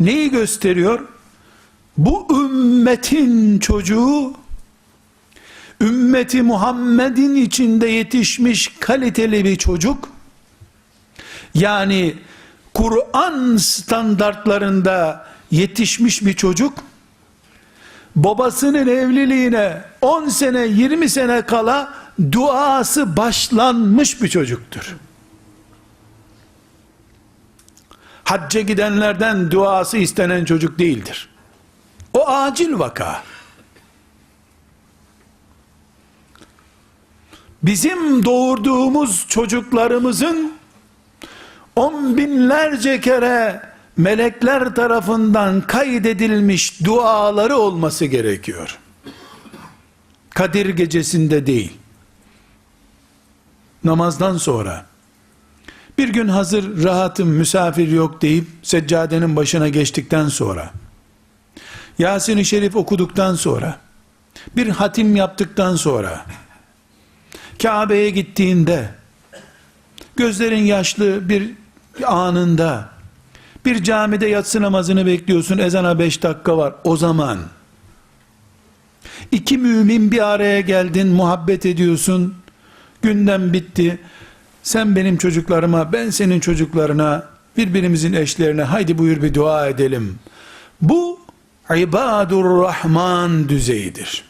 neyi gösteriyor? Bu ümmetin çocuğu ümmeti Muhammed'in içinde yetişmiş kaliteli bir çocuk yani Kur'an standartlarında yetişmiş bir çocuk babasının evliliğine 10 sene 20 sene kala duası başlanmış bir çocuktur. Hacca gidenlerden duası istenen çocuk değildir. O acil vaka. Bizim doğurduğumuz çocuklarımızın on binlerce kere melekler tarafından kaydedilmiş duaları olması gerekiyor. Kadir gecesinde değil. Namazdan sonra bir gün hazır rahatım misafir yok deyip seccadenin başına geçtikten sonra Yasin-i Şerif okuduktan sonra bir hatim yaptıktan sonra Kabe'ye gittiğinde gözlerin yaşlı bir anında bir camide yatsı namazını bekliyorsun ezana beş dakika var. O zaman iki mümin bir araya geldin muhabbet ediyorsun gündem bitti sen benim çocuklarıma ben senin çocuklarına birbirimizin eşlerine haydi buyur bir dua edelim. Bu ibadur rahman düzeyidir